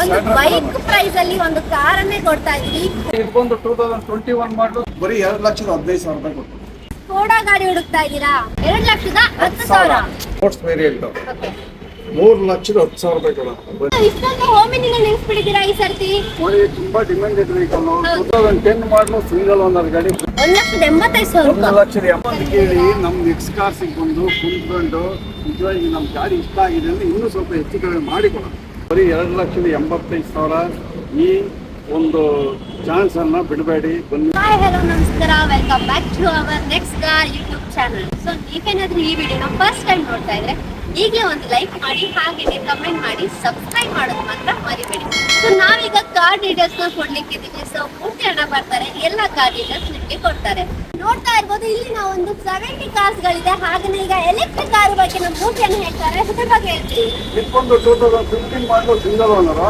ಒಂದು bike price ಅಲ್ಲಿ ಒಂದು ಕಾರನ್ನೇ ಕೊಡ್ತಾ ಇದ್ವಿ. ಇದು ಟೂ ತೌಸಂಡ್ ಟ್ವೆಂಟಿ ಒನ್ ಮಾಡಲು. ಬರೀ ಎರಡು ಲಕ್ಷದ ಹದಿನೈದು ಸಾವಿರ ರೂಪಾಯಿ ಕೊಟ್ಟು ಗಾಡಿ ಹುಡುಕ್ತಾ ಇದ್ದೀರಾ? ಎರಡು ಲಕ್ಷದ ಹತ್ತು ಸಾವಿರ. Sports variant. ಮೂರು ಲಕ್ಷದ ಹತ್ತು ಸಾವಿರ ರೂಪಾಯಿ ಕೊಡ. ಇಷ್ಟೊಂದು ಹೋಮಿನಿಂದ ನಿಲ್ಸ್ಬಿಟ್ಟಿದ್ದೀರಾ ಈ ಸರ್ತಿ? ನೋಡಿ ತುಂಬಾ demanded vehicle two thousand ten model single owner ಗಾಡಿ. ಒಂದ್ ಲಕ್ಷದ ಎಂಬತ್ತೈದು ಸಾವಿರ ಒಂದು ಲಕ್ಷದ ಎಂಬತ್ತು ಕೇಳಿ ನಮ್ಮ ಕಾರ್ಸಿಗೆ ಬಂದು ಕುಂತ್ಕೊಂಡು ನಿಜವಾಗಿ ನಮ್ಮ ಗಾಡಿ ಇಷ್ಟ ಆಗಿದೆ ಅಂದ್ರೆ ಇನ್ನೂ ಸ್ವಲ್ಪ ಹೆಚ್ಚು ಕಡಿಮೆ ಮಾಡಿಕೊಡೋಣ. ಬರೀ ಎರಡು ಲಕ್ಷದ ಎಂಬತ್ತೈದು ಸಾವಿರ ಈ ಒಂದು ಚಾನ್ಸ್ ಅನ್ನ ಬಿಡಬೇಡಿ, ಬನ್ನಿ. ಹಾಯ್ ಹಲೋ ನಮಸ್ಕಾರ. Welcome back to our next car YouTube channel so ನೀವೇನಾದ್ರೂ ಈ ವಿಡಿಯೋನ ಫಸ್ಟ್ ಟೈಮ್ ನೋಡ್ತಾ ಇದ್ರೆ, ಈಗಲೇ ಒಂದು ಲೈಕ್ ಮಾಡಿ ಹಾಗೆ ಕಮೆಂಟ್ ಮಾಡಿ ಸಬ್ಸ್ಕ್ರೈಬ್ ಮಾಡೋದು ಮಾತ್ರ ಮರಿಬೇಡಿ. ಸೊ ನಾವೀಗ ಕಾರ್ ಡೀಟೇಲ್ಸ್ನ ಕೊಡ್ಲಿಕ್ಕೆ ಇದೀವಿ ಸೊ ಮೂರ್ತಿ ಹಣ ಬರ್ತಾರೆ. ಎಲ್ಲ ಕಾರ್ ಡೀಟೇಲ್ಸ್ ನಿಮಗೆ ಕೊಡ್ತಾರೆ. ನೋಡ್ತಾ ಇರ್ಬೋದು ಇಲ್ಲಿ ನಾವು ಒಂದು ಸೆವೆಂಟಿ ಕಾರ್ಸ್ ಗಳಿದೆ. ಹಾಗೆ ಈಗ ಎಲೆಕ್ಟ್ರಿಕ್ ಕಾರ್ ಬಗ್ಗೆ ನಮ್ಮ ಮೂರ್ತಿಯನ್ನು ಹೇಳ್ತಾರೆ. ಅದ್ರ ಬಗ್ಗೆ ಹೇಳ್ತೀವಿ. ಇದಕ್ಕೊಂದು two thousand fifteen model single owner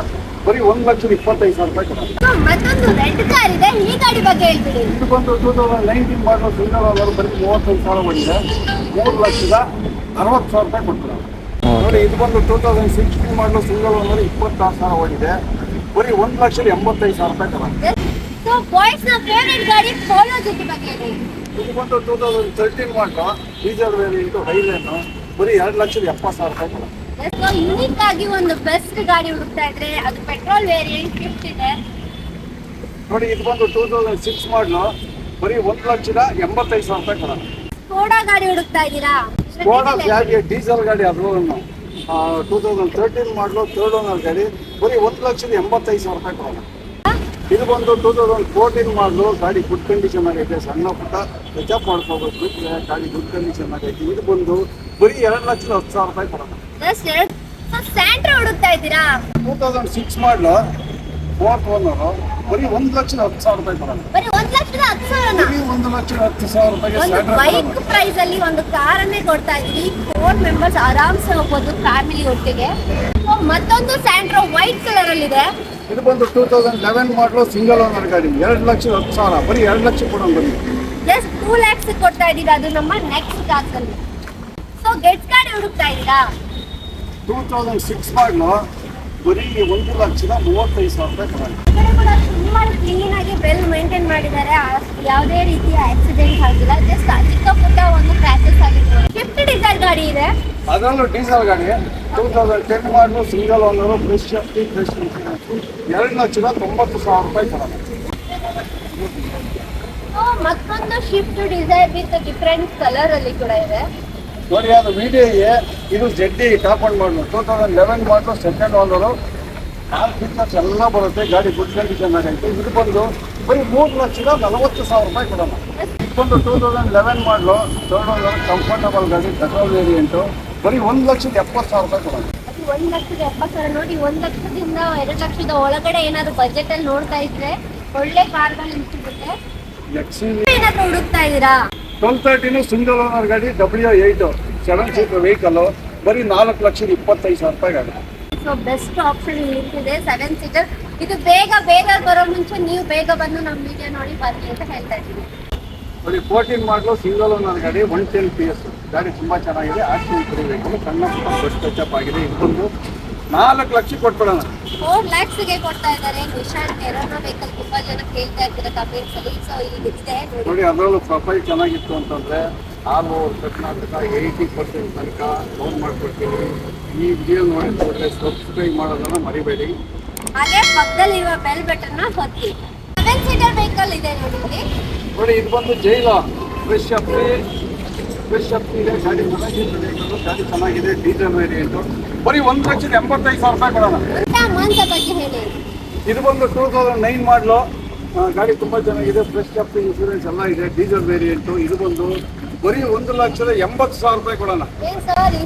ಬರೀ ಒಂದ್ ಲಕ್ಷದ ಇಪ್ಪತ್ತೈದು ಸಾವಿರ ರೂಪಾಯಿ ಸೊ ಮತ್ತೊಂದು ರೆಡ್ ಕಾರ್ ಇದೆ. ಈ ಗಾಡಿ ಬಗ್ಗೆ ಹೇಳ್ಬಿಡಿ. ಇದು ಬಂದು two thousand nineteen model single owner ಬರೀ ಮೂವತ್ತೈದು ಸಾವಿರ ಬಂದಿದೆ ಮೂರು ಲಕ್ಷದ ಅರವತ್ತು ಸಾವಿರ ರೂಪಾಯಿ ಕೊಡ್ತಾರೆ? ನೋಡಿ ಇದು ಬಂದು two thousand sixteen model single ಅಂದ್ರೆ ಇಪ್ಪತ್ತಾರು ಸಾವಿರ ಹೋಗಿದೆ. ಬರೀ ಒಂದು ಲಕ್ಷದ ಎಂಬತ್ತೈದು ಸಾವಿರ ರೂಪಾಯಿ ಕೊಡೋಣ ಸೊ ಬಾಯ್ಸ್ನ ಫೇವರೇಟ್ ಗಾಡಿ ಪೋಲೋ ಜೊತೆ ಬಗ್ಗೆ ಇದು ಬಂದು two thousand thirteen model diesel variant highline ಬರೀ ಎರಡು ಲಕ್ಷದ ಎಪ್ಪತ್ತು ಸಾವಿರ ರೂಪಾಯಿ ಕೊಡೋಣ ಸೊ ಯುನಿಕ್ ಆಗಿ ಒಂದು ಬೆಸ್ಟ್ ಗಾಡಿ ಹುಡುಕ್ತಾ ಇದ್ರೆ ಅದು ಪೆಟ್ರೋಲ್ ವೇರಿಯಂಟ್ ಫಿಫ್ಟ್ ಇದೆ. ನೋಡಿ ಇದು ಬಂದು ಟೂ ತೌಸಂಡ್ ಸಿಕ್ಸ್ ಮಾಡಲು ಬರೀ ಒಂದು ಲಕ್ಷದ ಎಂಬತ್ತೈದು ಸಾವಿರ ರೂಪಾಯಿ ಕೊಡೋಣ ಸ್ಕೋಡಾ ಗಾಡಿ ಹುಡುಕ್ತಾ ಇದ್ದೀರಾ? ಸ್ಕೋಡಾ ಯಾಕೆ ಡೀಸೆಲ್ ಗಾಡಿ ಅದು. Two thousand thirteen model third owner ಗಾಡಿ ಬರೀ ಒಂದು ಲಕ್ಷದ ಎಂಬತ್ತೈದು ಸಾವಿರ ರೂಪಾಯಿ ಕೊಡೋಣ. ಇದು ಬಂದು ಟೂ ತೌಸಂಡ್ ಫೋರ್ಟೀನ್ ಮಾಡಲು ಗಾಡಿ ಗುಡ್ ಕಂಡೀಷನ್ ಆಗೈತೆ ಸಣ್ಣ ಪುಟ್ಟ ಟಚಪ್ ಮಾಡ್ಕೋಬೇಕು ಗಾಡಿ ಗುಡ್ ಕಂಡೀಷನ್ ಆಗೈತೆ. ಇದು ಬಂದು ಬರೀ ಎರಡು ಲಕ್ಷದ ಹತ್ತು ಸಾವಿರ ರೂಪಾಯಿ ಕೊಡೋಣ. Two thousand six model fourth owner ಬರೀ ಒಂದು ಲಕ್ಷದ ಹತ್ತು ಸಾವಿರ ರೂಪಾಯಿ ಕೊಡೋಣ. ಲಕ್ಷದ ಹತ್ತು ಒಂದು ಸಾವಿರ ಒಂದು ಸ್ಯಾಂಡ್ರಾ ಬೈಕ್ ಪ್ರೈಸ್ ಅಲ್ಲಿ ಒಂದು ಕಾರನ್ನೇ ಕೊಡ್ತಾ ಇದ್ವಿ ಫೋರ್ ಮೆಂಬರ್ಸ್ ಆರಾಮ್ಸೆ ಹೋಗ್ಬೋದು ಫ್ಯಾಮಿಲಿ ಒಟ್ಟಿಗೆ. ಸೊ ಮತ್ತೊಂದು ಸ್ಯಾಂಟ್ರೋ ವೈಟ್ ಕಲರ್ ಅಲ್ಲಿ ಇದೆ. ಇದು ಬಂದು two thousand eleven model single owner ಗಾಡಿ. ಎರಡು ಲಕ್ಷ ಹತ್ತು ಸಾವಿರ. ಬರೀ ಎರಡು ಲಕ್ಷ ಕೂಡ ಬನ್ನಿ. ಜಸ್ಟ್ ಟೂ ಲ್ಯಾಕ್ಸ್ ಕೊಡ್ತಾ ಇದ್ದೀರಾ? ಅದು ನಮ್ಮ ನೆಕ್ಸ್ಟ್ ಕಾಸಲ್ಲಿ ಅಲ್ಲಿ. ಸೊ ಗೆಟ್ ಗಾಡಿ ಹುಡುಕ್ತಾ ಇದ್ದೀರಾ? ಟೂ ತೌಸಂಡ್ ಸಿಕ್ಸ್ ಮಾಡಲು ಬರೀ ಒಂದು ಲಕ್ಷದ ಮೂವತ್ತೈದು ಸಾವಿರ ರೂಪಾಯಿ ಆಗಿ ವೆಲ್ ಮೇಂಟೈನ್ ಮಾಡಿದ್ದಾರೆ. ಯಾವುದೇ ರೀತಿಯ ಆಕ್ಸಿಡೆಂಟ್ ಆಗಿಲ್ಲ. ಜಸ್ಟ್ ಚಿಕ್ಕ ಪುಟ್ಟ ಒಂದು ಕ್ರ್ಯಾಚಸ್ ಆಗಿತ್ತು. ಫಿಫ್ಟಿ ಡೀಸೆಲ್ ಗಾಡಿ ಇದೆ. ಅದರಲ್ಲೂ ಡೀಸೆಲ್ ಗಾಡಿ. Two thousand ten model single owner fresh ಶಕ್ತಿ ಫ್ರೆಶ್ ಎರಡು ಲಕ್ಷದ ತೊಂಬತ್ತು ಸಾವಿರ ರೂಪಾಯಿ ಕೊಡೋಣ ಸೊ ಮತ್ತೊಂದು Swift Dzire with different colour ಅಲ್ಲಿ ಕೂಡ ಇದೆ. ನೋಡಿ ಅದು ವಿಡಿಯೋಗೆ ಇದು ZDI top end model. Two thousand eleven model second owner car features ಎಲ್ಲ ಬರುತ್ತೆ ಗಾಡಿ ಗುಡ್ ಕಂಡೀಷನ್ ಆಗೈತೆ ಇದು ಬಂದು ಬರೀ ಮೂರು ಲಕ್ಷದ ನಲವತ್ತು ಸಾವಿರ ರೂಪಾಯಿ ಕೊಡೋಣ. ಇದೊಂದು two thousand eleven model third owner comfortable ಗಾಡಿ ಪೆಟ್ರೋಲ್ ವೇರಿಯಂಟು ಬರೀ ಒಂದು ಲಕ್ಷದ ಎಪ್ಪತ್ತು ಸಾವಿರ ರೂಪಾಯಿ ಕೊಡೋಣ. ಒಂದ್ ಲಕ್ಷದ ಎಪ್ಪತ್ತು ಸಾವಿರ ನೋಡಿ ಒಂದ್ ಲಕ್ಷದಿಂದ ಎರಡು ಲಕ್ಷದ ಒಳಗಡೆ ಏನಾದ್ರು ಬಜೆಟ್ ಅಲ್ಲಿ ನೋಡ್ತಾ ಇದ್ರೆ ಒಳ್ಳೆ ಕಾರ್ಗಳು ಸಿಗುತ್ತೆ. ಏನಾದ್ರು ಹುಡುಕ್ತಾ ಇದ್ದೀರಾ? ಟ್ವೆಲ್ ತರ್ಟಿನು ಸಿಂಗಲ್ ಓನರ್ ಗಾಡಿ W eight seven seater vehicle ಬರೀ ನಾಲ್ಕು ಲಕ್ಷದ ಇಪ್ಪತ್ತೈದು ಸಾವಿರ ರೂಪಾಯಿ ಆಗುತ್ತೆ. ಸೊ ಬೆಸ್ಟ್ ಆಪ್ಷನ್ ನಿಂತಿದೆ ಸೆವೆನ್ ಸೀಟರ್ ಇದು ಬೇಗ ಬೇಗ ಬರೋ ಮುಂಚೆ ನೀವು ಬೇಗ ಬಂದು ನಮ್ಮ ವಿಡಿಯೋ ನೋಡಿ ಬನ್ನಿ ಅಂತ ಹೇಳ್ತಾ ಇದ್ದೀನಿ. ನೋಡಿ ಫೋರ್ಟೀನ್ ಮಾಡಲು ಸಿಂಗಲ್ ಓನರ್ ಗಾಡಿ ಒನ್ ಟೆನ್ ಪಿ ಎಸ್ ಗಾಡಿ ತುಂಬ ಚೆನ್ನಾಗಿದೆ ಆಕ್ಸಿಡೆಂಟ್ ಫ್ರೀ ವೆಹಿಕಲ್ ಸಣ್ಣ ಪುಟ್ಟ ಟಚಪ್ ಆಗಿದೆ. ಇದೊಂದು ನಾಲ್ಕು ಲಕ್ಷ ಕೊಟ್ಬಿಡೋಣ ಫೋರ್ ಲ್ಯಾಕ್ಸ್ಗೆ ಕೊಡ್ತಾ ಇದ್ದಾರೆ. ನಿಶಾನ್ ಎರೋನೋ ವೆಹಿಕಲ್ ತುಂಬಾ ಜನ ಕೇಳ್ತಾ ಇರ್ತಾರೆ ಕಮೆಂಟ್ಸ್ ಅಲ್ಲಿ. ಸೊ ಇದೆ ನೋಡಿ ಅದರಲ್ಲೂ ಪ್ರೊಫೈಲ್ ಚೆನ್ನಾಗಿತ್ತು ಅಂತಂದ್ರೆ all over Karnataka eighty percent ತನಕ ಲೋನ್ ಮಾಡಿಕೊಡ್ತೀವಿ ಈ ವಿಡಿಯೋ ನೋಡಿ ಕೂಡಲೇ ಸಬ್ಸ್ಕ್ರೈಬ್ ಮಾಡೋದನ್ನ ಮರಿಬೇಡಿ. ಹಾಗೆ ಪಕ್ಕದಲ್ಲಿರುವ ಬೆಲ್ ಬಟನ್ನ ಒತ್ತಿ. ಸೆವೆನ್ ಸೀಟರ್ ವೆಹಿಕಲ್ ಇದೆ ನೋಡಿ ಇಲ್ಲಿ. ನೋಡಿ ಇದು ಬಂದು ಜೈಲ ಫ್ರೆಶ್ ಅಪ್ ಫ್ರೆಶ್ ಅಪ್ ಇದೆ. ಗಾಡಿ ಚೆನ್ನಾಗಿದೆ ಗಾಡಿ ಚೆನ್ನಾಗಿದೆ. ಡೀಸೆಲ್ ವೇರಿಯಂಟು ಬರೀ ಒಂದು ಲಕ್ಷದ ಎಂಬತ್ತೈದು ಸಾವಿರ ರೂಪಾಯಿ ಕೊಡೋಣ. ಇದು ಬಂದು ಟೂ ತೌಸಂಡ್ ನೈನ್ ಮಾಡಲು. ಗಾಡಿ ತುಂಬ ಚೆನ್ನಾಗಿದೆ ಫ್ರೆಶ್ ಅಪ್ ಇನ್ಶೂರೆನ್ಸ್ ಎಲ್ಲ ಇದೆ ಡೀಸೆಲ್ ವೇರಿಯಂಟು ಇದು ಬಂದು ಬರೀ ಒಂದು ಲಕ್ಷದ ಎಂಬತ್ತು ಸಾವಿರ ರೂಪಾಯಿ ಕೊಡೋಣ. ಕಾರ್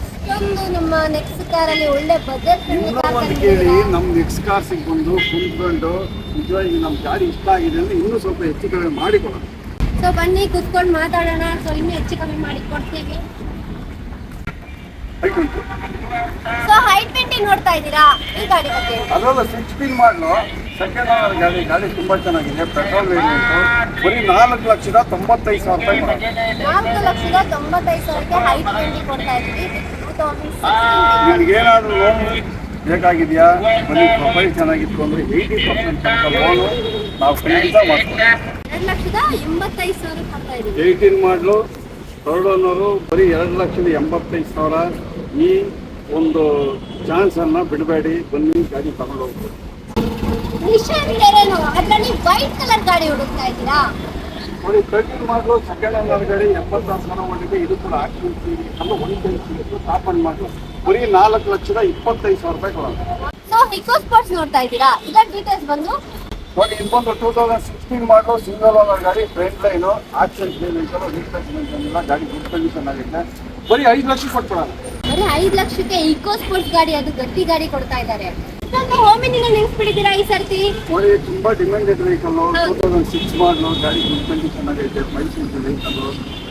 ಇನ್ನೂ ಒಂದು ಕೇಳಿ ನಮ್ಮ ನೆಕ್ಸ್ಟ್ ಕಾರ್ಸಿಗೆ ಬಂದು ಕುಂತ್ಕೊಂಡು ನಿಜವಾಗಿ ನಮ್ಮ ಗಾಡಿ ಇಷ್ಟ ಆಗಿದೆ ಅಂದರೆ ಇನ್ನೂ ಸ್ವಲ್ಪ ಹೆಚ್ಚು ಕಡಿಮೆ ಮಾಡಿಕೊಡೋಣ ಸೊ ಬನ್ನಿ ಕುತ್ಕೊಂಡು ಮಾತಾಡೋಣ. ಸೊ ಇನ್ನೂ ಹೆಚ್ಚು ಕಮ್ಮಿ ಮಾಡಿ ಕೊಡ್ತೀವಿ. ಆಯ್ತು. ಸೊ ಹೈಟ್ ಟ್ವೆಂಟಿ ನೋಡ್ತಾ ಇದ್ದೀರಾ? ಈ ಗಾಡಿ ಬಗ್ಗೆ. ಅದರಲ್ಲ ಸಿಕ್ಸ್ಟೀನ್ ಮಾಡಲು. ಸೆಕೆಂಡ್ ಓನರ್ ಗಾಡಿ ಗಾಡಿ ತುಂಬ ಚೆನ್ನಾಗಿದೆ. ಪೆಟ್ರೋಲ್ ವೇರಿಯಂಟು ಬರೀ ನಾಲ್ಕು ಲಕ್ಷದ ತೊಂಬತ್ತೈದು ಸಾವಿರ ರೂಪಾಯಿ ನಾಲ್ಕು ಲಕ್ಷದ ತೊಂಬತ್ತೈದು ಸಾವಿರಕ್ಕೆ ಹೈಟ್ ಟ್ವೆಂಟಿ ಕೊಡ್ತಾ ಇದ್ದೀವಿ ನಿಮ್ಗೇನಾದರೂ ಲೋನ್ ಬೇಕಾಗಿದೆಯಾ? ಬನ್ನಿ ಪ್ರೊಫೈಲ್ ಚೆನ್ನಾಗಿತ್ತು ಅಂದರೆ ಏಯ್ಟಿ ಪರ್ಸೆಂಟ್ ಲೋನು ನಾವು ಖಂಡಿತ ಮಾಡ್ತೀವಿ ಎರಡು ಲಕ್ಷದ ಎಂಬತ್ತೈದು ಸಾವಿರ ಕೊಡ್ತಾ ಏಯ್ಟೀನ್ ಮಾಡಲು ಥರ್ಡ್ ಓನರು ಬರೀ ಎರಡು ಲಕ್ಷದ ಎಂಬತ್ತೈದು ಸಾವಿರ. ಈ ಒಂದು ಚಾನ್ಸನ್ನು ಬಿಡಬೇಡಿ ಬನ್ನಿ ಗಾಡಿ ತಗೊಂಡು ಹೋಗ್ಬೋದು ನಿಶಾನ್ ಟೆರೇನೋ ಅದರಲ್ಲಿ ವೈಟ್ ಕಲರ್ ಗಾಡಿ ಹುಡುಕ್ತಾ ಇದ್ದೀರಾ? ನೋಡಿ ತರ್ಟೀನ್ ಮಾಡಲು ಸೆಕೆಂಡ್ ಗಾಡಿ ಎಂಬತ್ತಾರು ಸಾವಿರ ಇದು ಕೂಡ ಎಲ್ಲ ಮಾಡಲು ಬರೀ ನಾಲ್ಕು ಲಕ್ಷದ ಇಪ್ಪತ್ತೈದು ಸಾವಿರ ರೂಪಾಯಿ ಕೊಡೋದು ಸೊ ಸ್ಪೋರ್ಟ್ಸ್ ನೋಡ್ತಾ ಇದ್ದೀರಾ? ಇದರ ಡೀಟೇಲ್ಸ್ ಬಂದು? ನೋಡಿ ಇದು ಬಂದು two thousand sixteen model single owner ಗಾಡಿ ಫ್ರಂಟ್ ಲೈನು ಆಕ್ಸಿಡೆಂಟ್ ಗಾಡಿ ಗುಡ್ ಕಂಡೀಷನ್ ಆಗಿದೆ. ಬರೀ ಐದು ಲಕ್ಷ ಕೊಟ್ಬಿಡೋಣ. ಬರೀ ಐದು ಲಕ್ಷಕ್ಕೆ ಇಕೋ ಸ್ಪೋರ್ಟ್ಸ್ ಗಾಡಿ ಅದು ಗಟ್ಟಿ ಗಾಡಿ ಕೊಡ್ತಾ ಇದ್ದಾರೆ. ನೆನ್ಸ್ಬಿಟ್ಟಿದ್ದೀರಾ ಈ ಸರ್ತಿ? ನೋಡಿ ತುಂಬಾ ಡಿಮ್ಯಾಂಡೆಡ್ ವೆಹಿಕಲ್ ಟೂ ಹೌದು. ತೌಸಂಡ್ ಸಿಕ್ಸ್ ಮಾಡಲು ಗಾಡಿ ಗುಡ್ ಕಂಡೀಷನ್ ಆಗೈತೆ ಮೈಸೂರು ವೆಹಿಕಲ್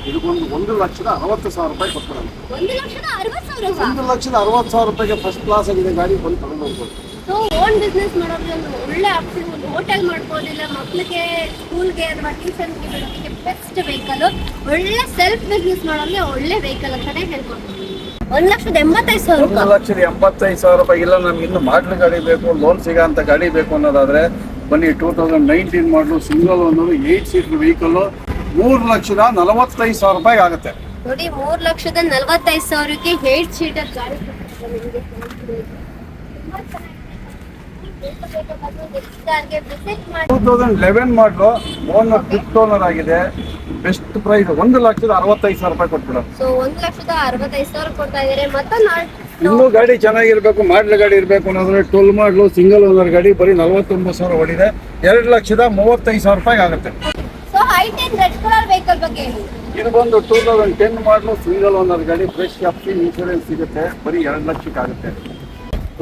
ಇದಕ್ಕೊಂದು ಒಂದು ಲಕ್ಷದ ಅರವತ್ತು ಸಾವಿರ ರೂಪಾಯಿ ಕೊಡ್ತಾರೆ. ಒಂದು ಲಕ್ಷದ ಅರವತ್ತು ಸಾವಿರ ಒಂದು ಲಕ್ಷದ ಅರವತ್ತು ಸಾವಿರ ರೂಪಾಯಿಗೆ ಫಸ್ಟ್ ಕ್ಲಾಸ್ ಆಗಿದೆ ಗಾಡಿ ಬಂದು ತಗೊಂಡು ಹೋಗ್ಬೋದು. ಸೊ ಓನ್ ಬಿಸ್ನೆಸ್ ಒಂದು ಒಳ್ಳೆ ಆಪ್ಷನ್ ಒಂದು ಹೋಟೆಲ್ ಮಾಡ್ಬೋದಿಲ್ಲ ಮಕ್ಕಳಿಗೆ ಸ್ಕೂಲ್ಗೆ ಅಥವಾ ಟ್ಯೂಷನ್ಗೆ ಬಿಡೋದಕ್ಕೆ ಬೆಸ್ಟ್ ವೆಹಿಕಲ್ ಒಳ್ಳೆ ಸೆಲ್ಫ್ ಬಿಸ್ನೆಸ್ ಒಳ್ಳೆ ವೆಹಿಕಲ್ ಅಂತಾನೆ ಹೇಳ್ಕೊಂಡು ಒಂದು ಲಕ್ಷದ ಎಂಬತ್ತೈದು ಸಾವಿರ ಒಂದು ರೂಪಾಯಿ ಲಕ್ಷದ ಎಂಬತ್ತೈದು ಸಾವಿರ ರೂಪಾಯಿ ಇಲ್ಲ ನಮ್ಗೆ ಇನ್ನು ಮಾಡ್ಲ್ ಗಾಡಿ ಬೇಕು ಲೋನ್ ಸಿಗೋಂಥ ಗಾಡಿ ಬೇಕು ಅನ್ನೋದಾದ್ರೆ ಬನ್ನಿ two thousand nineteen model single ಒಂದು ಏಯ್ಟ್ ಸೀಟ್ ವೆಹಿಕಲ್ ಮೂರು ಲಕ್ಷದ ನಲವತ್ತೈದು ಸಾವಿರ ರೂಪಾಯಿ ಆಗುತ್ತೆ ನೋಡಿ ಮೂರ್ ಲಕ್ಷದ ನಲವತ್ತೈದು ಸಾವಿರಕ್ಕೆ ಏಟ್ ಸೀಟರ್ ಗಾಡಿ ಕೊಟ್ಟಿದ್ದಾರೆ ನಿಮ್ಗೆ. ತುಂಬಾ ಚೆನ್ನಾಗಿದೆ. Next ಕಾರ್ಗೆ visit ಮಾಡಿ two thousand eleven model owner fifth owner ಆಗಿದೆ. ಬೆಸ್ಟ್ ಪ್ರೈಸ್ ಒಂದು ಲಕ್ಷದ ಅರವತ್ತೈದು ಸಾವಿರ ರೂಪಾಯಿ ಕೊಟ್ಬಿಡೋದು ಸೊ ಒಂದು ಲಕ್ಷದ ಅರವತ್ತೈದು ಸಾವಿರ ಕೊಡ್ತಾ ಇದಾರೆ ಮತ್ತೆ ಇನ್ನೂ ಗಾಡಿ ಚೆನ್ನಾಗಿರ್ಬೇಕು ಮಾಡ್ಲ ಗಾಡಿ ಇರಬೇಕು ಅನ್ನೋದ್ರೆ ಟೋಲ್ ಮಾಡಲು ಸಿಂಗಲ್ ಓನರ್ ಗಾಡಿ ಬರೀ ನಲವತ್ತೊಂಬತ್ತು ಸಾವಿರ ಹೊಡಿದೆ ಎರಡು ಲಕ್ಷದ ಮೂವತ್ತೈದು ಸಾವಿರ ರೂಪಾಯಿ ಆಗುತ್ತೆ. So i ten red colour vehicle ಬಗ್ಗೆ ಇದು ಬಂದು two thousand ten model single owner ಗಾಡಿ ಫ್ರೆಶ್ ಅಪ್ಸಿ ಇನ್ಶೂರೆನ್ಸ್ ಸಿಗುತ್ತೆ. ಬರೀ ಎರಡು ಲಕ್ಷಕ್ಕೆ ಆಗುತ್ತೆ.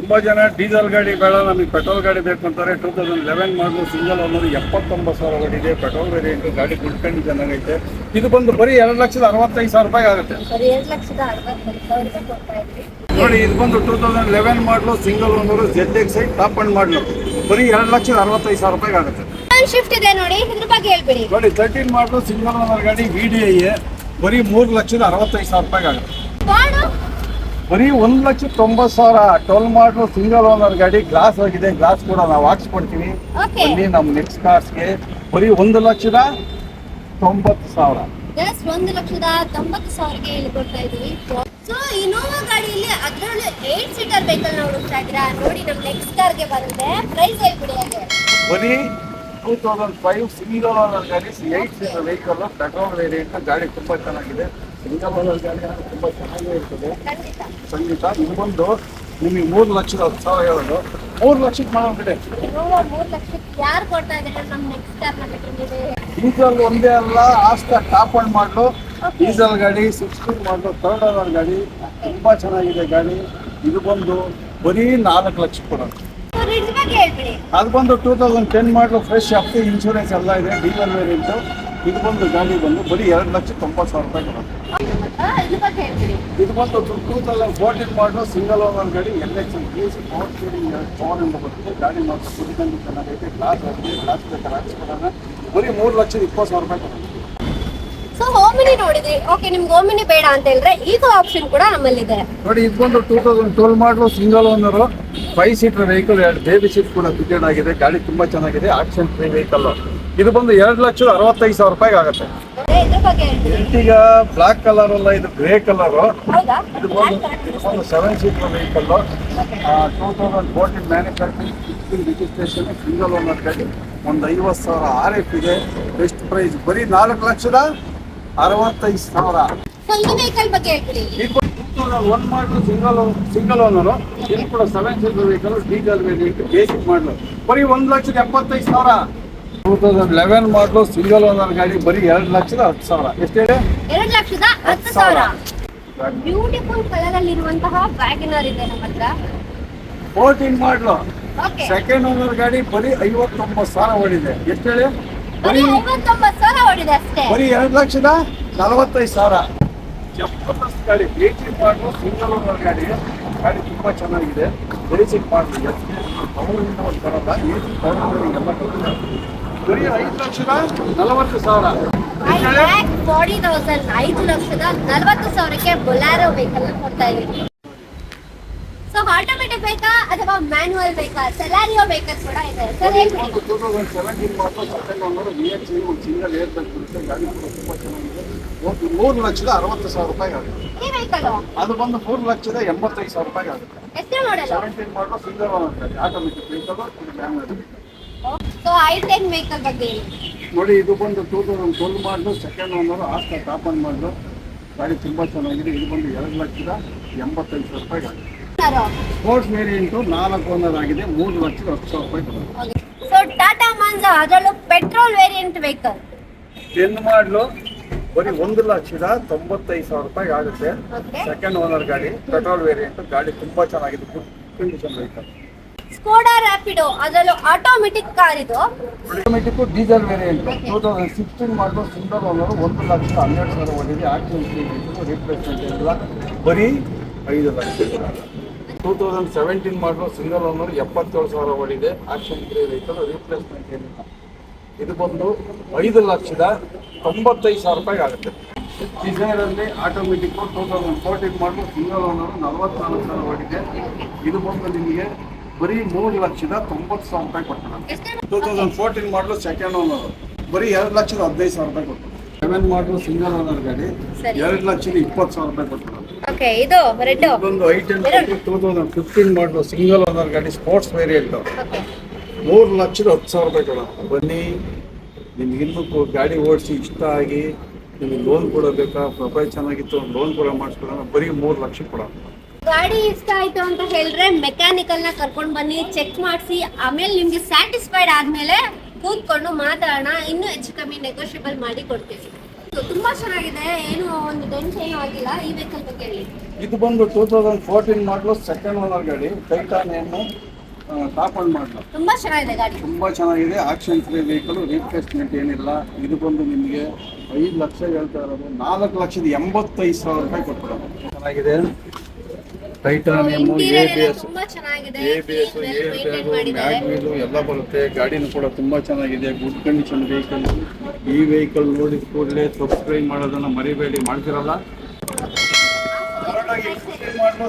ತುಂಬ ಜನ ಡೀಸೆಲ್ ಗಾಡಿ ಬೇಡ ನಮಗೆ ಪೆಟ್ರೋಲ್ ಗಾಡಿ ಬೇಕು ಅಂತಾರೆ. Two thousand eleven model single owner ಎಪ್ಪತ್ತೊಂಬತ್ತು ಸಾವಿರ ಹೊಡಿದೆ ಪೆಟ್ರೋಲ್ ವೇರಿಯಂಟು ಗಾಡಿ ಗುಡ್ಕಂಡು ಚೆನ್ನಾಗೈತೆ. ಇದು ಬಂದು ಬರೀ ಎರಡು ಲಕ್ಷದ ಅರವತ್ತೈದು ಸಾವಿರ ರೂಪಾಯಿ ಆಗುತ್ತೆ. ನೋಡಿ ಇದು ಬಂದು two thousand eleven model single ಅನ್ನೋರು Z X I top end model ಬರೀ ಎರಡು ಲಕ್ಷದ ಅರವತ್ತೈದು ಸಾವಿರ ರೂಪಾಯಿ ಆಗುತ್ತೆ. ಶಿಫ್ಟ್ ಇದೆ ನೋಡಿ ಇದ್ರ ಬಗ್ಗೆ ಹೇಳ್ಬಿಡಿ. ನೋಡಿ ತರ್ಟೀನ್ ಮಾಡಲು ಸಿಂಗಲ್ ಓನರ್ ಗಾಡಿ ವಿ ಡಿ ಐ ಬರೀ ಮೂರು ಲಕ್ಷದ ಅರವತ್ತೈದು ಸಾವಿರ ರೂಪಾಯಿ ಆಗುತ್ತೆ. ಬರೀ ಒಂದು ಲಕ್ಷ ತೊಂಬತ್ತು ಸಾವಿರ ಟೋಲ್ ಮಾಡಲು ಸಿಂಗಲ್ ಓನರ್ ಗಾಡಿ ಗ್ಲಾಸ್ ಹೋಗಿದೆ ಗ್ಲಾಸ್ ಕೂಡ ನಾವು ಹಾಕ್ಸ್ಕೊಡ್ತೀವಿ. ಬನ್ನಿ ನಮ್ಮ ನೆಕ್ಸ್ಟ್ ಕಾರ್ಸ್ಗೆ ಬರೀ ಒಂದು ಲಕ್ಷದ ತೊಂಬತ್ತು ಸಾವಿರ. ಜಸ್ಟ್ ಒಂದು ಲಕ್ಷದ ತೊಂಬತ್ತು ಸಾವಿರಕ್ಕೆ ಇಲ್ಲಿ ಇದೀವಿ ಸೊ ಇನೋವಾ ಗಾಡಿಯಲ್ಲಿ ಅದರಲ್ಲೂ ಏಟ್ ಸೀಟರ್ ವೆಹಿಕಲ್ನ ಹುಡುಕ್ತಾ ಇದ್ದೀರಾ? ನೋಡಿ ನಮ್ಮ ನೆಕ್ಸ್ಟ್ ಕಾರ್ಗೆ ಬಂದ್ರೆ ಪ್ರೈಸ್ ಹೇಳ್ಬಿಡಿ ಹಾಗೆ. ಬರೀ two thousand five single owner ಗಾಡಿ ತುಂಬಾ ಸೀಟರ್ ವೆಹಿಕಲ್ ಪೆಟ್ರೋಲ್ ವೇರಿಯಂಟ್ ಗಾಡಿ ತುಂಬ ಚೆನ್ನಾಗಿದೆ. ತುಂಬ ಚೆನ್ನಾಗೇ ಇರ್ತದೆ. ಖಂಡಿತ. ಸಂಗೀತ ಇದು ಬಂದು ನಿಮಗೆ ಮೂರು ಲಕ್ಷದ ಹತ್ತು ಸಾವಿರ ಹೇಳೋದು. ಮೂರು ಲಕ್ಷಕ್ಕೆ ಮಾಡೋ ಕಡೆ ಡೀಸೆಲ್ ಒಂದೇ ಅಲ್ಲ Asta top end model diesel ಗಾಡಿ six speed model third owner ಗಾಡಿ. ತುಂಬಾ ಚೆನ್ನಾಗಿದೆ ಗಾಡಿ. ಇದು ಬಂದು ಬರೀ ನಾಲ್ಕು ಲಕ್ಷ ಕೊಡೋದು. ಅದು ಬಂದು two thousand ten model fresh up insurance ಎಲ್ಲ ಇದೆ ಡೀಸೆಲ್ ವೇರಿಯಂಟು ಇದು ಬಂದು ಗಾಡಿ ಬಂದು ಬರೀ ಎರಡು ಲಕ್ಷ ತೊಂಬತ್ತು ಸಾವಿರ ರೂಪಾಯಿ ಕೊಡುತ್ತೆ ಇದು ಬಂದು ಕೂತಲ್ಲ ಬೋಟಿಂಗ್ ಮಾಡೋ ಸಿಂಗಲ್ ಓನರ್ ಗಾಡಿ L H please power steering power ಇಂದ ಬರುತ್ತೆ ಗಾಡಿ ಮಾತ್ರ ಫುಲ್ ಚೆನ್ನಾಗೈತೆ ಗ್ಲಾಸ್ ಆಗಿದೆ ಗ್ಲಾಸ್ ಬೇಕಾದ್ರೆ ಹಾಕಿಸ್ಕೊಡೋಣ ಬರೀ ಮೂರು ಲಕ್ಷದ ಇಪ್ಪತ್ತು ಸಾವಿರ ರೂಪಾಯಿ ಕೊಡೋದು. ಸೊ ನೋಡಿದ್ರಿ. ಓಕೆ ನಿಮ್ಗೆ ಓಮಿನಿ ಬೇಡ ಅಂತ ಹೇಳಿದ್ರೆ ಈಗ ಆಪ್ಷನ್ ಕೂಡ ನಮ್ಮಲ್ಲಿದೆ. ನೋಡಿ ಇದು ಬಂದು two thousand twelve model single owner five seater vehicle ಎರಡು ಬೇಬಿ ಸೀಟ್ ಕೂಡ ಫಿಟೆಡ್ ಆಗಿದೆ. ಗಾಡಿ ತುಂಬಾ ಚೆನ್ನಾಗಿದೆ. ಆಕ್ಷನ್ ಫ್ರೀ ವೆಹಿಕಲ್ ಇದು ಬಂದು ಎರಡು ಲಕ್ಷದ ಅರವತ್ತೈದು ಸಾವಿರ ರೂಪಾಯಿ ಆಗುತ್ತೆ. ಈಗ ಬ್ಲಾಕ್ ಕಲರ್ ಅಲ್ಲ ಇದು ಗ್ರೇ ಕಲರ್ ಇದು ಬಂದು ಇದು ಬಂದು seven seater vehicle two thousand fourteen manufacturing fifteen registration single owner ಗಾಡಿ ಒಂದು ಐವತ್ತು ಸಾವಿರ ಆರ್ ಎಫ್ ಇದೆ ಬೆಸ್ಟ್ ಪ್ರೈಸ್ ಬರೀ ನಾಲ್ಕು ಲಕ್ಷದ ಅರವತ್ತೈದು ಸಾವಿರ. Vehicle one model single single owner ಇಲ್ಲಿ ಕೂಡ seven seater vehicle diesel variant basic model ಬರೀ ಒಂದು ಲಕ್ಷದ ಎಪ್ಪತ್ತೈದು ಸಾವಿರ. Two thousand eleven model single owner ಗಾಡಿ ಬರೀ ಎರಡು ಲಕ್ಷದ ಹತ್ತು ಸಾವಿರ. ಎಷ್ಟು ಹೇಳಿ? ಎರಡು ಲಕ್ಷದ ಹತ್ತು ಸಾವಿರ. ಬ್ಯೂಟಿಫುಲ್ ಕಲರ್ ಅಲ್ಲಿ ಇರುವಂತಹ ವ್ಯಾಗನರ್ ಇದೆ ನಮ್ಮ ಹತ್ರ. ಫೋರ್ಟೀನ್ ಮಾಡಲು ಸೆಕೆಂಡ್ ಓನರ್ ಗಾಡಿ ಬರೀ ಐವತ್ತೊಂಬತ್ತು ಸಾವಿರ ಓಡಿದೆ. ಎಷ್ಟು ಹೇಳಿ? ಬರೀ ಐವತ್ತೊಂಬತ್ತು ಸಾವಿರ ಓಡಿದೆ ಅಷ್ಟೇ. ಬರೀ ಎರಡು ಲಕ್ಷದ ನಲವತ್ತೈದು ಸಾವಿರ. ಜಬರ್ದಸ್ತ್ ಗಾಡಿ ಏಯ್ಟೀನ್ ಮಾಡಲು ಸಿಂಗಲ್ ಓನರ್ ಗಾಡಿ. ಗಾಡಿ ತುಂಬ ಚೆನ್ನಾಗಿದೆ. ಬೇಸಿಕ್ ಮಾಡಲು ಅವರಿಂದ ಒಂದು ಬರಲ್ಲ ಏಯ್ಟೀನ್ ಪವರ್ ಎಲ್ಲ. ಬರೀ ಐದು ಲಕ್ಷದ ನಲವತ್ತು ಸಾವಿರ. ಎಷ್ಟು ಹೇಳಿ? ಫಾರ್ಟಿ ತೌಸಂಡ್ ಐದು ಲಕ್ಷದ ನಲವತ್ತು ಸಾವಿರಕ್ಕೆ ಬೊಲಾರೋ ವೆಹಿಕಲ್ ಕೊಡ್ತಾ ಇದ್ದೀನಿ. ಸೊ ಆಟೋಮೆಟಿಕ್ ಬೇಕಾ ಅಥವಾ ಬೇಕಾ? ಸೆಲಾರಿಯೋ ಕೂಡ ಇದೆ. ಸರ್ ಸಿಂಗಲ್ ಏರ್ ಬ್ಯಾಗ್ ಬರುತ್ತೆ ಗಾಡಿ ಕೂಡ ತುಂಬ ಚೆನ್ನಾಗಿದೆ. ಒಂದು ಮೂರು ಲಕ್ಷದ ಅರವತ್ತು ಸಾವಿರ ರೂಪಾಯಿ ಆಗುತ್ತೆ. ಈ ವೆಹಿಕಲ್ ಅದು ಬಂದು ಮೂರು ಲಕ್ಷದ ಎಂಬತ್ತೈದು ಸಾವಿರ ರೂಪಾಯಿ ಆಗುತ್ತೆ. ಎಷ್ಟೇ ಮಾಡಲ್ಲ ಸೆವೆಂಟೀನ್ ಮಾಡಲು ಸಿಂಗಲ್ ಓನರ್ ಗಾಡಿ ಆಟೋಮೆಟಿಕ್ ವೆಹಿಕಲ್ ಇದು ಸೊ ಟೆನ್ ವೆಹಿಕಲ್ ಬಗ್ಗೆ ಹೇಳಿ ನೋಡಿ ಇದು ಬಂದು two thousand twelve model second owner Asta top end ಮಾಡಿದ್ರು ಗಾಡಿ ತುಂಬಾ ಚೆನ್ನಾಗಿದೆ ಇದು ಬಂದು ಎರಡು ಲಕ್ಷದ ಎಂಬತ್ತೈದು ಸಾವಿರ ರೂಪಾಯಿ ಸ್ಪೋರ್ಟ್ಸ್ ವೇರಿಯಂಟು ನಾಲ್ಕು ಓನರ್ ಆಗಿದೆ ಮೂರು ಲಕ್ಷದ ಹತ್ತು ಸಾವಿರ ರೂಪಾಯಿ ಸೊ ಟಾಟಾ ಮಾನ್ಸ ಅದರಲ್ಲೂ ಪೆಟ್ರೋಲ್ ವೇರಿಯಂಟ್ ವೆಹಿಕಲ್ ಟೆನ್ ಮಾಡಲು ಬರೀ ಒಂದು ಲಕ್ಷದ ತೊಂಬತ್ತೈದು ಸಾವಿರ ರೂಪಾಯಿ ಆಗುತ್ತೆ. ಸೆಕೆಂಡ್ ಓನರ್ ಗಾಡಿ ಪೆಟ್ರೋಲ್ ವೇರಿಯಂಟ್ ಗಾಡಿ ತುಂಬಾ ಚೆನ್ನಾಗಿದೆ ಗುಡ್ ಕಂಡೀಷನ್ ವೆಹಿಕಲ್ ಸ್ಕೋಡಾ ರ್ಯಾಪಿಡೋ ಅದರಲ್ಲೂ ಆಟೋಮೆಟಿಕ್ ಕಾರ್ ಇದು. Automatic diesel variant two thousand sixteen model single owner ಒಂದು ಲಕ್ಷದ ಹನ್ನೆರಡು ಸಾವಿರ ಹೊಡಿದೆ ಆಕ್ಸಿಡೆಂಟ್ ರಿಪ್ಲೇಸ್ಮೆಂಟ್ ಇಲ್ಲ ಬರೀ ಐದು lakh. Two thousand seventeen model single owner ಎಪ್ಪತ್ತೇಳು ಸಾವಿರ ಹೊಡಿದೆ ಆಕ್ಷನ್ ಫ್ರೀ ರಿಪ್ಲೇಸ್ಮೆಂಟ್ ಏನಿಲ್ಲ. ಇದು ಬಂದು ಐದು ಲಕ್ಷದ ತೊಂಬತ್ತೈದು ಸಾವಿರ ರೂಪಾಯಿ ಆಗುತ್ತೆ. ಡಿಸೈರಲ್ಲಿ automatic two thousand fourteen model single owner ನಲವತ್ನಾಲ್ಕು ಸಾವಿರ ಹೊಡಿದೆ ಇದು ಬಂದು ನಿಮಗೆ ಬರೀ ಮೂರು ಲಕ್ಷದ ತೊಂಬತ್ತು ಸಾವಿರ ರೂಪಾಯಿ ಕೊಟ್ಟು two thousand fourteen model second owner ಬರೀ ಎರಡು ಲಕ್ಷದ ಹದಿನೈದು ಸಾವಿರ ರೂಪಾಯಿ ಕೊಟ್ಟು ಸೆವೆನ್ ಮಾಡಲು ಸಿಂಗಲ್ ಓನರ್ ಗಾಡಿ. ಎರಡು ಲಕ್ಷದ ಇಪ್ಪತ್ತು ಸಾವಿರ ರೂಪಾಯಿ ಕೊಟ್ಟು ಓಕೆ ಇದು ರೆಡ್. ಇದೊಂದು two thousand fifteen model single owner ಗಾಡಿ ಸ್ಪೋರ್ಟ್ಸ್ ವೇರಿಯಂಟ್ ಮೂರು ಲಕ್ಷದ ಹತ್ತು ಸಾವಿರ ರೂಪಾಯಿ ಕೊಡೋಣ. ಬನ್ನಿ ನಿಮ್ಗೆ ಇನ್ನೂ ಗಾಡಿ ಓಡಿಸಿ ಇಷ್ಟ ಆಗಿ ನಿಮಗೆ ಲೋನ್ ಕೊಡಬೇಕಾ ಪ್ರೊಫೈಲ್ ಚೆನ್ನಾಗಿತ್ತು ಲೋನ್ ಕೂಡ ಮಾಡಿಸ್ಕೊಡೋಣ. ಬರೀ ಮೂರು ಲಕ್ಷ ಕೊಡೋಣ. ಗಾಡಿ ಇಷ್ಟ ಆಯ್ತು ಅಂತ ಹೇಳಿದ್ರೆ ಮೆಕ್ಯಾನಿಕಲ್ನ ಕರ್ಕೊಂಡು ಬನ್ನಿ ಚೆಕ್ ಮಾಡಿಸಿ ಆಮೇಲೆ ನಿಮ್ಗೆ ಸ್ಯಾಟಿಸ್ಫೈಡ್ ಆದ್ಮೇಲೆ ಕೂತ್ಕೊಂಡು ಮಾತಾಡೋಣ. ಇನ್ನೂ ಹೆಚ್ಚು ಕಮ್ಮಿ ನೆಗೋಷಿಯಬಲ್ ಮಾಡಿ ಕೊಡ್ತೀವಿ. ತುಂಬಾ ಚೆನ್ನಾಗಿದೆ ಏನು ಒಂದು ಟೆನ್ಷನ್ ಏನೂ ಆಗಿಲ್ಲ. ಈ ವೆಹಿಕಲ್ ಬಗ್ಗೆ ಹೇಳಿ. ಇದು ಬಂದು two thousand fourteen model second owner ಗಾಡಿ ಟೈಟಾನಿಯನ್ನು ಟಾಪ್ ಆನ್ ಮಾಡಲು ತುಂಬಾ ಚೆನ್ನಾಗಿದೆ ಗಾಡಿ. ತುಂಬ ಚೆನ್ನಾಗಿದೆ ಆಕ್ಷನ್ ಫ್ರೀ ವೆಹಿಕಲ್ ರೀಪ್ಲೇಸ್ಮೆಂಟ್ ಏನಿಲ್ಲ. ಇದು ಬಂದು ನಿಮಗೆ ಐದು ಲಕ್ಷ ಹೇಳ್ತಾ ಇರೋದು ನಾಲ್ಕು ಲಕ್ಷದ ಎಂಬತ್ತೈದು ಸಾವಿರ ರೂಪಾಯಿ ಕೊಟ್ಟು ಚೆನ್ನಾಗಿದೆ. Titanium A B S A B S air bag ಮಾಡಿದ್ದಾರೆ. ಮ್ಯಾಗ್ ವೀಲು ಎಲ್ಲ ಬರುತ್ತೆ. ಗಾಡಿನೂ ಕೂಡ ತುಂಬ ಚೆನ್ನಾಗಿದೆ. ಗುಡ್ ಕಂಡೀಷನ್ ವೆಹಿಕಲ್ ಈ ವೆಹಿಕಲ್ ನೋಡಿದ ಕೂಡಲೇ ಸಬ್ಸ್ಕ್ರೈಬ್ ಮಾಡೋದನ್ನ ಮರಿಬೇಡಿ. ಮಾಡ್ತಿರಲ್ಲ?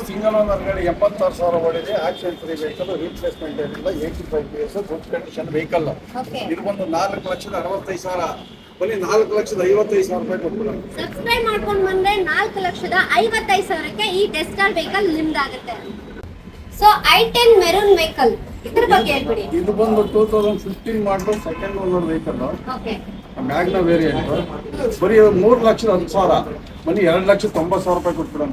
ಸಿಂಗಲ್ ಓನರ್ ಗಾಡಿ ಎಪ್ಪತ್ತಾರು ಸಾವಿರ ಓಡಿದೆ ಆಕ್ಷನ್ ಫ್ರೀ ವೆಹಿಕಲ್ ರೀಪ್ಲೇಸ್ಮೆಂಟ್ ಏನಿಲ್ಲ eighty five P S good condition vehicle ಇದು ಬಂದು ನಾಲ್ಕು ಲಕ್ಷದ ಅರವತ್ತೈದು ಸಾವಿರ. ಬರೀ ನಾಲ್ಕು ಲಕ್ಷದ ಐವತ್ತೈದು ಸಾವಿರ ರೂಪಾಯಿ ಕೊಟ್ಬಿಡೋಣ. ಸಬ್ಸ್ಕ್ರೈಬ್ ಮಾಡ್ಕೊಂಡು ಬಂದ್ರೆ ನಾಲ್ಕು ಲಕ್ಷದ ಐವತ್ತೈದು ಸಾವಿರಕ್ಕೆ ಈ tester vehicle ನಿಮ್ದಾಗುತ್ತೆ. So i ten maroon vehicle ಇದ್ರ ಬಗ್ಗೆ ಹೇಳ್ಬಿಡಿ. ಇದು ಬಂದು two thousand fifteen model second owner vehicle okay Magna variant ಬರೀ ಮೂರು ಲಕ್ಷದ ಹತ್ತು ಸಾವಿರ. ಬನ್ನಿ ಎರಡು ಲಕ್ಷದ ತೊಂಬತ್ತು ಸಾವಿರ ರೂಪಾಯಿ ಕೊಟ್ಬಿಡೋಣ.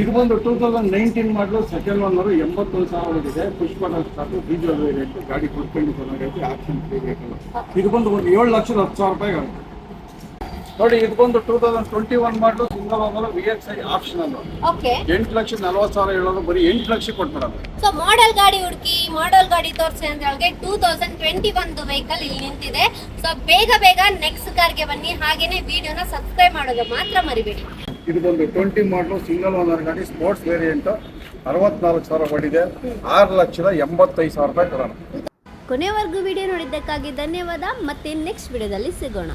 ಇದು ಬಂದು two thousand nineteen model second owner ಎಂಬತ್ತೊಂದು ಸಾವಿರ ಇದೆ ಪುಷ್ಪ ಸ್ಟಾಕು ಡೀಸೆಲ್ ವೇರಿಯಂಟ್ ಗಾಡಿ ಕೊಡ್ಕೊಂಡು ಚೆನ್ನಾಗೈತೆ ಆಕ್ಷನ್ ಫ್ರೀ ವೆಹಿಕಲ್ ಇದು ಬಂದು ಒಂದು ಏಳು ಲಕ್ಷದ ಹತ್ತು ಸಾವಿರ ರೂಪಾಯಿ ಆಗುತ್ತೆ. ನೋಡಿ ಇದು ಬಂದು two thousand twenty one model single owner V X I optional okay ಎಂಟು ಲಕ್ಷದ ನಲ್ವತ್ತು ಸಾವಿರ ಹೇಳೋದು ಬರೀ ಎಂಟು ಲಕ್ಷ ಕೊಟ್ಬಿಡೋದು. ಸೊ ಮಾಡೆಲ್ ಗಾಡಿ ಹುಡುಕಿ ಮಾಡೆಲ್ ಗಾಡಿ ತೋರಿಸಿ ಅಂತ ಹೇಳಿದ್ರೆ ಟೂ ತೌಸಂಡ್ ಟ್ವೆಂಟಿ ಒಂದು ವೆಹಿಕಲ್ ಇಲ್ಲಿ ನಿಂತಿದೆ. ಸೊ ಬೇಗ ಬೇಗ ನೆಕ್ಸ್ಟ್ ಕಾರ್ಗೆ ಬನ್ನಿ. ಹಾಗೇನೆ ವಿಡಿಯೋನ ಸಬ್ಸ್ಕ್ರೈಬ್ ಮಾಡೋದು ಮಾತ್ರ ಮರಿಬೇಡಿ. ಇದು ಬಂದು ಟ್ವೆಂಟಿ ಮಾಡಲು ಸಿಂಗಲ್ ಓನರ್ ಗಾಡಿ ಸ್ಪೋರ್ಟ್ಸ್ ವೇರಿಯಂಟ್ ಅರವತ್ನಾಲ್ಕು ಸಾವಿರ ಹೊಡಿದೆ ಆರು ಲಕ್ಷದ ಎಂಬತ್ತೈದು ಸಾವಿರ ರೂಪಾಯಿ ಕೊಡೋಣ. ಕೊನೆವರೆಗೂ ವಿಡಿಯೋ ನೋಡಿದ್ದಕ್ಕಾಗಿ ಧನ್ಯವಾದ. ಮತ್ತೆ ನೆಕ್ಸ್ಟ್ ವಿಡಿಯೋದಲ್ಲಿ ಸಿಗೋಣ.